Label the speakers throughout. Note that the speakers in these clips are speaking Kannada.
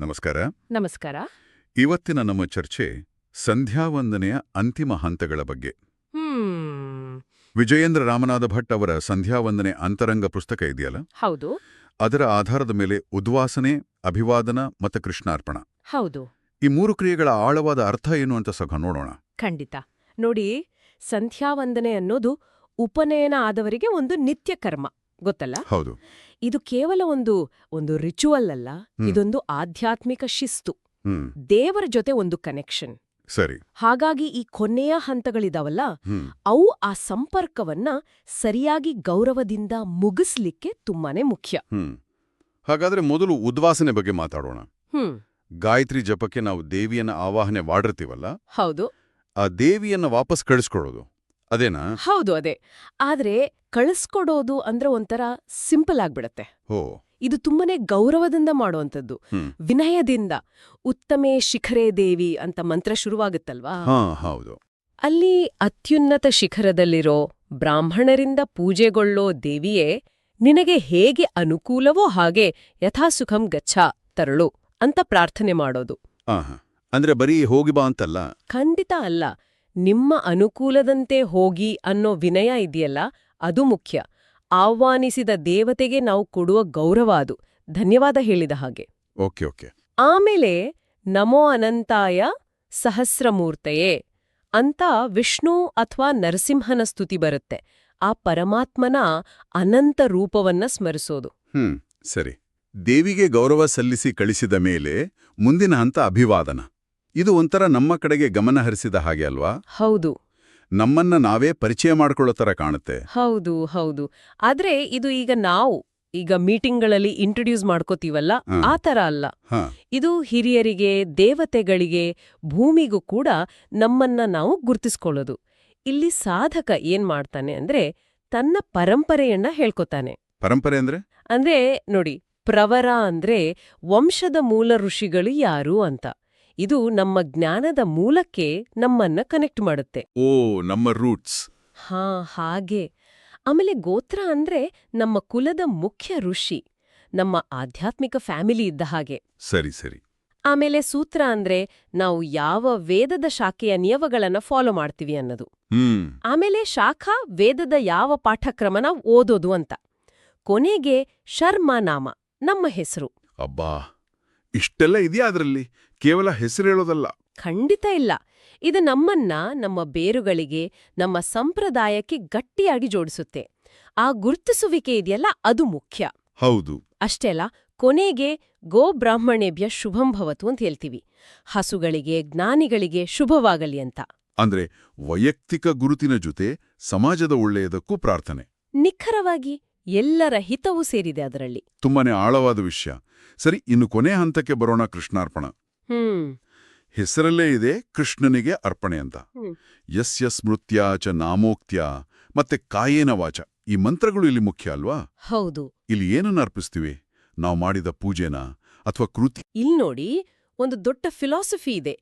Speaker 1: ನಮಸ್ಕಾರ.
Speaker 2: ನಮಸ್ಕಾರ.
Speaker 1: ಇವತ್ತಿನ ನಮ್ಮ ಚರ್ಚೆ ಸಂಧ್ಯಾವಂದನೆಯ ಅಂತಿಮ ಹಂತಗಳ ಬಗ್ಗೆ.
Speaker 2: ಹ್ಮ್.
Speaker 1: ವಿಜಯೇಂದ್ರ ರಾಮನಾಥ ಭಟ್ ಅವರ ಸಂಧ್ಯಾವಂದನೆ ಅಂತರಂಗ ಪುಸ್ತಕ ಇದೆಯಲ್ಲ?
Speaker 2: ಹೌದು.
Speaker 1: ಅದರ ಆಧಾರದ ಮೇಲೆ ಉದ್ವಾಸನೆ ಅಭಿವಾದನ ಮತ್ತು ಕೃಷ್ಣಾರ್ಪಣ.
Speaker 2: ಹೌದು.
Speaker 1: ಈ ಮೂರು ಕ್ರಿಯೆಗಳ ಆಳವಾದ ಅರ್ಥ ಏನು ಅಂತ ಸಹ ನೋಡೋಣ.
Speaker 2: ಖಂಡಿತ. ನೋಡಿ ಸಂಧ್ಯಾವಂದನೆ ಅನ್ನೋದು ಉಪನಯನ ಆದವರಿಗೆ ಒಂದು ನಿತ್ಯ ಕರ್ಮ. ಗೊತ್ತಲ್ಲ?
Speaker 1: ಹೌದು.
Speaker 2: ಇದು ಕೇವಲ ಒಂದು ಒಂದು ರಿಚುವಲ್ ಅಲ್ಲ ಇದೊಂದು ಆಧ್ಯಾತ್ಮಿಕ ಶಿಸ್ತು. ದೇವರ ಜೊತೆ ಒಂದು ಕನೆಕ್ಷನ್
Speaker 1: ಸರಿ.
Speaker 2: ಹಾಗಾಗಿ ಈ ಕೊನೆಯ ಹಂತಗಳಿದಾವಲ್ಲ ಅವು ಆ ಸಂಪರ್ಕವನ್ನ ಸರಿಯಾಗಿ ಗೌರವದಿಂದ ಮುಗಿಸ್ಲಿಕ್ಕೆ ತುಂಬಾನೇ ಮುಖ್ಯ.
Speaker 1: ಹಾಗಾದ್ರೆ ಮೊದಲು ಉದ್ವಾಸನೆ ಬಗ್ಗೆ ಮಾತಾಡೋಣ.
Speaker 2: ಹ್ಮ್.
Speaker 1: ಗಾಯತ್ರಿ ಜಪಕ್ಕೆ ನಾವು ದೇವಿಯನ್ನ ಆವಾಹನೆ ಮಾಡಿರ್ತೀವಲ್ಲ?
Speaker 2: ಹೌದು.
Speaker 1: ಆ ದೇವಿಯನ್ನ ವಾಪಸ್ ಕಳಿಸ್ಕೊಡೋದು. ಅದೇನಾ?
Speaker 2: ಹೌದು ಅದೇ. ಆದ್ರೆ ಕಳಿಸ್ಕೊಡೋದು ಅಂದ್ರೆ ಒಂಥರ ಸಿಂಪಲ್ ಆಗ್ಬಿಡತ್ತೆ. ಇದು ತುಂಬಾನೇ ಗೌರವದಿಂದ ಮಾಡುವಂಥದ್ದು. ವಿನಯದಿಂದ. ಉತ್ತಮೇ ಶಿಖರೇ ದೇವಿ ಅಂತ ಮಂತ್ರ ಶುರುವಾಗುತ್ತಲ್ವಾ?
Speaker 1: ಹೌದು.
Speaker 2: ಅಲ್ಲಿ ಅತ್ಯುನ್ನತ ಶಿಖರದಲ್ಲಿರೋ ಬ್ರಾಹ್ಮಣರಿಂದ ಪೂಜೆಗೊಳ್ಳೋ ದೇವಿಯೇ ನಿನಗೆ ಹೇಗೆ ಅನುಕೂಲವೋ ಹಾಗೆ ಯಥಾಸುಖಂ ಗಚ್ಚ ತರಳು ಅಂತ ಪ್ರಾರ್ಥನೆ ಮಾಡೋದು.
Speaker 1: ಅಂದ್ರೆ ಬರೀ ಹೋಗಿ ಬಾ ಅಂತಲ್ಲ?
Speaker 2: ಖಂಡಿತ ಅಲ್ಲ. ನಿಮ್ಮ ಅನುಕೂಲದಂತೆ ಹೋಗಿ ಅನ್ನೋ ವಿನಯ ಇದೆಯಲ್ಲ ಅದು ಮುಖ್ಯ. ಆಹ್ವಾನಿಸಿದ ದೇವತೆಗೆ ನಾವು ಕೊಡುವ ಗೌರವ ಅದು. ಧನ್ಯವಾದ ಹೇಳಿದ ಹಾಗೆ.
Speaker 1: Okay okay.
Speaker 2: ಆಮೇಲೆ ನಮೋ ಅನಂತಾಯ ಸಹಸ್ರಮೂರ್ತೆಯೇ ಅಂತ ವಿಷ್ಣು ಅಥವಾ ನರಸಿಂಹನ ಸ್ತುತಿ ಬರುತ್ತೆ. ಆ ಪರಮಾತ್ಮನ ಅನಂತ ರೂಪವನ್ನ ಸ್ಮರಿಸೋದು.
Speaker 1: ಹ್ಮ್ ಸರಿ. ದೇವಿಗೆ ಗೌರವ ಸಲ್ಲಿಸಿ ಕಳಿಸಿದ ಮೇಲೆ ಮುಂದಿನ ಹಂತ ಅಭಿವಾದನ. ಇದು ಒಂಥರ ನಮ್ಮ ಕಡೆಗೆ ಗಮನ ಹರಿಸಿದ ಹಾಗೆ ಅಲ್ವಾ?
Speaker 2: ಹೌದು.
Speaker 1: ನಮ್ಮನ್ನ ನಾವೇ ಪರಿಚಯ ಮಾಡ್ಕೊಳ್ಳೋ ತರ ಕಾಣುತ್ತೆ.
Speaker 2: ಹೌದು ಹೌದು. ಆದ್ರೆ ಇದು ಈಗ ನಾವು ಈಗ ಮೀಟಿಂಗ್ಗಳಲ್ಲಿ ಇಂಟ್ರೊಡ್ಯೂಸ್ ಮಾಡ್ಕೋತೀವಲ್ಲ. ಆ ತರ ಅಲ್ಲ. ಇದು ಹಿರಿಯರಿಗೆ ದೇವತೆಗಳಿಗೆ ಭೂಮಿಗೂ ಕೂಡ ನಮ್ಮನ್ನ ನಾವು ಗುರುತಿಸ್ಕೊಳ್ಳೋದು. ಇಲ್ಲಿ ಸಾಧಕ ಏನ್ ಮಾಡ್ತಾನೆ ಅಂದ್ರೆ ತನ್ನ ಪರಂಪರೆಯನ್ನ ಹೇಳ್ಕೊತಾನೆ.
Speaker 1: ಪರಂಪರೆ ಅಂದ್ರೆ?
Speaker 2: ಅಂದ್ರೆ ನೋಡಿ ಪ್ರವರ ಅಂದ್ರೆ ವಂಶದ ಮೂಲ ಋಷಿಗಳು ಯಾರು ಅಂತ. ಇದು ನಮ್ಮ ಜ್ಞಾನದ ಮೂಲಕ್ಕೆ ನಮ್ಮನ್ನ ಕನೆಕ್ಟ್ ಮಾಡುತ್ತೆ.
Speaker 1: ಓ ನಮ್ಮ ರೂಟ್ಸ್
Speaker 2: ಹಾ ಹಾಗೆ. ಆಮೇಲೆ ಗೋತ್ರ ಅಂದ್ರೆ ನಮ್ಮ ಕುಲದ ಮುಖ್ಯ ಋಷಿ ನಮ್ಮ ಆಧ್ಯಾತ್ಮಿಕ ಫ್ಯಾಮಿಲಿ ಇದ್ದ ಹಾಗೆ.
Speaker 1: ಸರಿ ಸರಿ.
Speaker 2: ಆಮೇಲೆ ಸೂತ್ರ ಅಂದ್ರೆ ನಾವು ಯಾವ ವೇದದ ಶಾಖೆಯ ನಿಯಮಗಳನ್ನ ಫಾಲೋ ಮಾಡ್ತೀವಿ ಅನ್ನೋದು. ಆಮೇಲೆ ಶಾಖಾ ವೇದದ ಯಾವ ಪಾಠಕ್ರಮನ ಓದೋದು ಅಂತ. ಕೊನೆಗೆ ಶರ್ಮ ನಾಮ ನಮ್ಮ ಹೆಸರು.
Speaker 1: ಅಬ್ಬಾ. ಇಷ್ಟೆಲ್ಲ ಇದೆಯಾ ಅದರಲ್ಲಿ? ಕೇವಲ ಹೆಸರು ಹೇಳೋದಲ್ಲ.
Speaker 2: ಖಂಡಿತ ಇಲ್ಲ. ಇದು ನಮ್ಮನ್ನ ನಮ್ಮ ಬೇರುಗಳಿಗೆ ನಮ್ಮ ಸಂಪ್ರದಾಯಕ್ಕೆ ಗಟ್ಟಿಯಾಗಿ ಜೋಡಿಸುತ್ತೆ. ಆ ಗುರುತಿಸುವಿಕೆ ಇದೆಯಲ್ಲ ಅದು ಮುಖ್ಯ.
Speaker 1: ಹೌದು.
Speaker 2: ಅಷ್ಟೇ ಅಲ್ಲ ಕೊನೆಗೆ ಗೋ ಬ್ರಾಹ್ಮಣೇಭ್ಯ ಶುಭಂ ಭವತು ಅಂತ ಹೇಳ್ತೀವಿ. ಹಸುಗಳಿಗೆ ಜ್ಞಾನಿಗಳಿಗೆ ಶುಭವಾಗಲಿ ಅಂತ.
Speaker 1: ಅಂದ್ರೆ ವೈಯಕ್ತಿಕ ಗುರುತಿನ ಜೊತೆ ಸಮಾಜದ ಒಳ್ಳೆಯದಕ್ಕೂ ಪ್ರಾರ್ಥನೆ.
Speaker 2: ನಿಖರವಾಗಿ ಎಲ್ಲರ ಹಿತವೂ ಸೇರಿದೆ ಅದರಲ್ಲಿ.
Speaker 1: ತುಂಬಾನೇ ಆಳವಾದ ವಿಷಯ. ಸರಿ ಇನ್ನು ಕೊನೆ ಹಂತಕ್ಕೆ ಬರೋಣ ಕೃಷ್ಣಾರ್ಪಣ.
Speaker 2: ಹ್ಮ್.
Speaker 1: ಹೆಸರಲ್ಲೇ ಇದೆ ಕೃಷ್ಣನಿಗೆ ಅರ್ಪಣೆ ಅಂತ.
Speaker 2: ಯಸ್
Speaker 1: ಯಸ್ಯ ಸ್ಮೃತ್ಯ ಚ ನಾಮೋಕ್ತ್ಯ ಮತ್ತೆ ಕಾಯೇನ ವಾಚ. ಈ ಮಂತ್ರಗಳು ಇಲ್ಲಿ ಮುಖ್ಯ ಅಲ್ವಾ?
Speaker 2: ಹೌದು.
Speaker 1: ಇಲ್ಲಿ ಏನನ್ನ ಅರ್ಪಿಸ್ತೀವಿ? ನಾವು ಮಾಡಿದ ಪೂಜೆನ? ಅಥವಾ ಕೃತಿ?
Speaker 2: ಇಲ್ಲಿ ನೋಡಿ ಒಂದು ದೊಡ್ಡ ಫಿಲಾಸಫಿ ಇದೆ.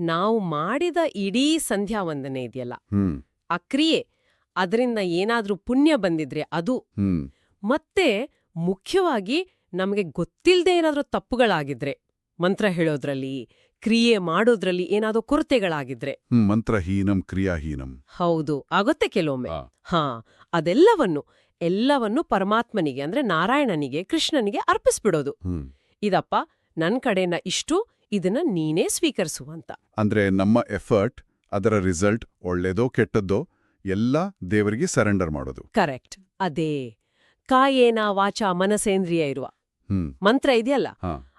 Speaker 2: ನಾವು ಮಾಡಿದ ಇಡೀ ಸಂಧ್ಯಾವಂದನೆ ಇದೆಯಲ್ಲ.
Speaker 1: ಹ್ಮ್.
Speaker 2: ಆ ಕ್ರಿಯೆ ಅದರಿಂದ ಏನಾದ್ರೂ ಪುಣ್ಯ ಬಂದಿದ್ರೆ ಅದು. ಮತ್ತೆ ಮುಖ್ಯವಾಗಿ ನಮಗೆ ಗೊತ್ತಿಲ್ಲದೆ ಏನಾದರೂ ತಪ್ಪುಗಳಾಗಿದ್ರೆ ಮಂತ್ರ ಹೇಳೋದ್ರಲ್ಲಿ ಕ್ರಿಯೆ ಮಾಡೋದ್ರಲ್ಲಿ ಏನಾದ್ರೂ ಕೊರತೆಗಳಾಗಿದ್ರೆ.
Speaker 1: ಮಂತ್ರಹೀನಂ ಕ್ರಿಯಾಹೀನಂ
Speaker 2: ಹೌದು ಆಗುತ್ತೆ ಕೆಲವೊಮ್ಮೆ. ಹಾ. ಅದೆಲ್ಲವನ್ನು ಎಲ್ಲವನ್ನು ಪರಮಾತ್ಮನಿಗೆ ಅಂದ್ರೆ ನಾರಾಯಣನಿಗೆ ಕೃಷ್ಣನಿಗೆ ಅರ್ಪಿಸ್ಬಿಡೋದು. ಇದಪ್ಪ ನನ್ ಕಡೆನ ಇಷ್ಟು ಇದನ್ನ ನೀನೇ ಸ್ವೀಕರಿಸುವಂತ.
Speaker 1: ಅಂದ್ರೆ ನಮ್ಮ ಎಫರ್ಟ್ ಅದರ ರಿಸಲ್ಟ್ ಒಳ್ಳೇದೋ ಕೆಟ್ಟದ್ದೋ ಎಲ್ಲ ದೇವರಿಗೆ ಸರೆಂಡರ್ ಮಾಡೋದು.
Speaker 2: ಕರೆಕ್ಟ್ ಅದೇ. ಕಾಯೇನ ವಾಚ ಮನಸೇಂದ್ರಿಯ ಇರುವ. ಮಂತ್ರ ಇದೆಯಲ್ಲ?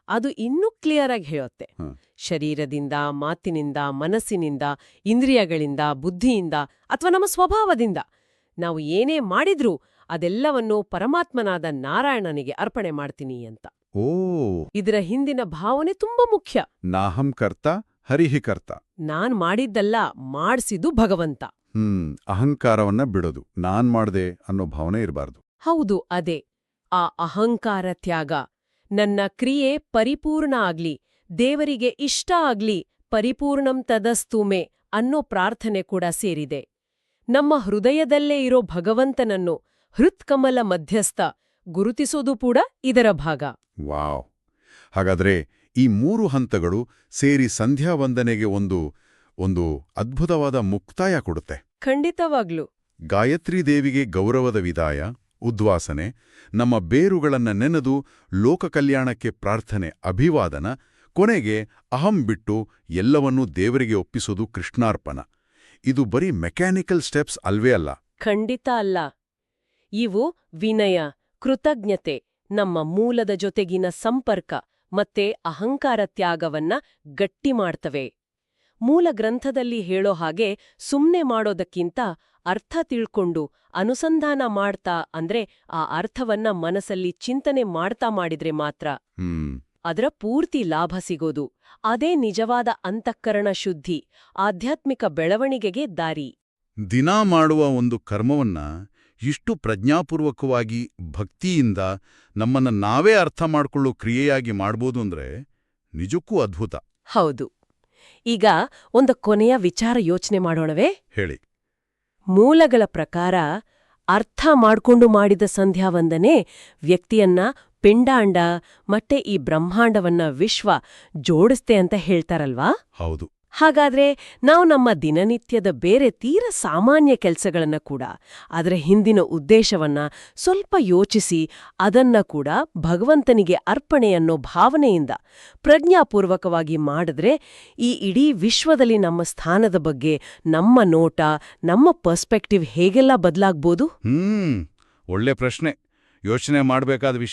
Speaker 2: ಅದು ಇನ್ನೂ ಕ್ಲಿಯರ್ ಆಗಿ ಹೇಳುತ್ತೆ. ಶರೀರದಿಂದ ಮಾತಿನಿಂದ ಮನಸ್ಸಿನಿಂದ ಇಂದ್ರಿಯಗಳಿಂದ ಬುದ್ಧಿಯಿಂದ ಅಥವಾ ನಮ್ಮ ಸ್ವಭಾವದಿಂದ ನಾವು ಏನೇ ಮಾಡಿದ್ರೂ ಅದೆಲ್ಲವನ್ನೂ ಪರಮಾತ್ಮನಾದ ನಾರಾಯಣನಿಗೆ ಅರ್ಪಣೆ ಮಾಡ್ತೀನಿ ಅಂತ.
Speaker 1: ಓ.
Speaker 2: ಇದರ ಹಿಂದಿನ ಭಾವನೆ ತುಂಬಾ ಮುಖ್ಯ.
Speaker 1: ನಾಹಂ ಕರ್ತ ಹರಿಹಿ ಕರ್ತ.
Speaker 2: ನಾನ್ ಮಾಡಿದ್ದಲ್ಲ ಮಾಡ್ಸಿದ್ದು ಭಗವಂತ.
Speaker 1: ಹ್ಮ್ ಅಹಂಕಾರವನ್ನ ಬಿಡೋದು. ನಾನ್ ಮಾಡ್ದೆ ಅನ್ನೋ ಭಾವನೆ ಇರಬಾರ್ದು.
Speaker 2: ಹೌದು ಅದೇ. ಆ ಅಹಂಕಾರ ತ್ಯಾಗ. ನನ್ನ ಕ್ರಿಯೆ ಪರಿಪೂರ್ಣ ಆಗ್ಲಿ ದೇವರಿಗೆ ಇಷ್ಟ ಆಗ್ಲಿ ಪರಿಪೂರ್ಣಂ ತದಸ್ತೂಮೆ ಅನ್ನೋ ಪ್ರಾರ್ಥನೆ ಕೂಡ ಸೇರಿದೆ. ನಮ್ಮ ಹೃದಯದಲ್ಲೇ ಇರೋ ಭಗವಂತನನ್ನು ಹೃತ್ಕಮಲ ಮಧ್ಯಸ್ಥ ಗುರುತಿಸೋದು ಕೂಡ ಇದರ ಭಾಗ.
Speaker 1: ವಾವ್. ಹಾಗಾದ್ರೆ ಈ ಮೂರು ಹಂತಗಳು ಸೇರಿ ಸಂಧ್ಯಾ ವಂದನೆಗೆ ಒಂದು ಒಂದು ಅದ್ಭುತವಾದ ಮುಕ್ತಾಯ ಕೊಡುತ್ತೆ.
Speaker 2: ಖಂಡಿತವಾಗ್ಲೂ.
Speaker 1: ಗಾಯತ್ರಿ ದೇವಿಗೆ ಗೌರವದ ವಿದಾಯ ಉದ್ವಾಸನೆ ನಮ್ಮ ಬೇರುಗಳನ್ನ ನೆನೆದು ಲೋಕ ಕಲ್ಯಾಣಕ್ಕೆ ಪ್ರಾರ್ಥನೆ ಅಭಿವಾದನ ಕೊನೆಗೆ ಅಹಂ ಬಿಟ್ಟು ಎಲ್ಲವನ್ನೂ ದೇವರಿಗೆ ಒಪ್ಪಿಸೋದು ಕೃಷ್ಣಾರ್ಪಣ. ಇದು ಬರೀ ಮೆಕ್ಯಾನಿಕಲ್ ಸ್ಟೆಪ್ಸ್ ಅಲ್ವೇ ಅಲ್ಲ.
Speaker 2: ಖಂಡಿತ ಅಲ್ಲ. ಇವು ವಿನಯ ಕೃತಜ್ಞತೆ ನಮ್ಮ ಮೂಲದ ಜೊತೆಗಿನ ಸಂಪರ್ಕ ಮತ್ತೆ ಅಹಂಕಾರ ತ್ಯಾಗವನ್ನ ಗಟ್ಟಿ ಮಾಡ್ತವೆ. ಮೂಲ ಗ್ರಂಥದಲ್ಲಿ ಹೇಳೋ ಹಾಗೆ ಸುಮ್ನೆ ಮಾಡೋದಕ್ಕಿಂತ ಅರ್ಥ ತಿಳ್ಕೊಂಡು ಅನುಸಂಧಾನ ಮಾಡ್ತಾ ಅಂದ್ರೆ ಆ ಅರ್ಥವನ್ನ ಮನಸ್ಸಲ್ಲಿ ಚಿಂತನೆ ಮಾಡ್ತಾ ಮಾಡಿದ್ರೆ ಮಾತ್ರ. ಅದರ ಪೂರ್ತಿ ಲಾಭ ಸಿಗೋದು. ಅದೇ ನಿಜವಾದ ಅಂತಃಕರಣ ಶುದ್ಧಿ ಆಧ್ಯಾತ್ಮಿಕ ಬೆಳವಣಿಗೆಗೆ ದಾರಿ.
Speaker 1: ದಿನಾ ಮಾಡುವ ಒಂದು ಕರ್ಮವನ್ನ ಇಷ್ಟು ಪ್ರಜ್ಞಾಪೂರ್ವಕವಾಗಿ ಭಕ್ತಿಯಿಂದ ನಮ್ಮನ್ನ ನಾವೇ ಅರ್ಥ ಮಾಡ್ಕೊಳ್ಳೋ ಕ್ರಿಯೆಯಾಗಿ ಮಾಡ್ಬೋದು ಅಂದ್ರೆ ನಿಜಕ್ಕೂ ಅದ್ಭುತ.
Speaker 2: ಹೌದು. ಈಗ ಒಂದು ಕೊನೆಯ ವಿಚಾರ ಯೋಚನೆ ಮಾಡೋಣವೇ?
Speaker 1: ಹೇಳಿ.
Speaker 2: ಮೂಲಗಳ ಪ್ರಕಾರ ಅರ್ಥ ಮಾಡ್ಕೊಂಡು ಮಾಡಿದ ಸಂಧ್ಯಾವಂದನೆ ವ್ಯಕ್ತಿಯನ್ನ ಪಿಂಡಾಂಡ ಮತ್ತೆ ಈ ಬ್ರಹ್ಮಾಂಡವನ್ನ ವಿಶ್ವ ಜೋಡಿಸ್ತೆ ಅಂತ ಹೇಳ್ತಾರಲ್ವಾ?
Speaker 1: ಹೌದು.
Speaker 2: ಹಾಗಾದ್ರೆ ನಾವು ನಮ್ಮ ದಿನನಿತ್ಯದ ಬೇರೆ ತೀರ ಸಾಮಾನ್ಯ ಕೆಲಸಗಳನ್ನ ಕೂಡ ಅದರ ಹಿಂದಿನ ಉದ್ದೇಶವನ್ನ ಸ್ವಲ್ಪ ಯೋಚಿಸಿ ಅದನ್ನ ಕೂಡ ಭಗವಂತನಿಗೆ ಅರ್ಪಣೆ ಅನ್ನೋ ಭಾವನೆಯಿಂದ ಪ್ರಜ್ಞಾಪೂರ್ವಕವಾಗಿ ಮಾಡಿದ್ರೆ ಈ ಇಡೀ ವಿಶ್ವದಲ್ಲಿ ನಮ್ಮ ಸ್ಥಾನದ ಬಗ್ಗೆ ನಮ್ಮ ನೋಟ, ನಮ್ಮ ಪರ್ಸ್ಪೆಕ್ಟಿವ್ ಹೇಗೆಲ್ಲ ಬದಲಾಗ್ಬೋದು?
Speaker 1: ಹ್ಮ್, ಒಳ್ಳೆ ಪ್ರಶ್ನೆ. ಯೋಚನೆ ಮಾಡಬೇಕಾದ ವಿಷಯ.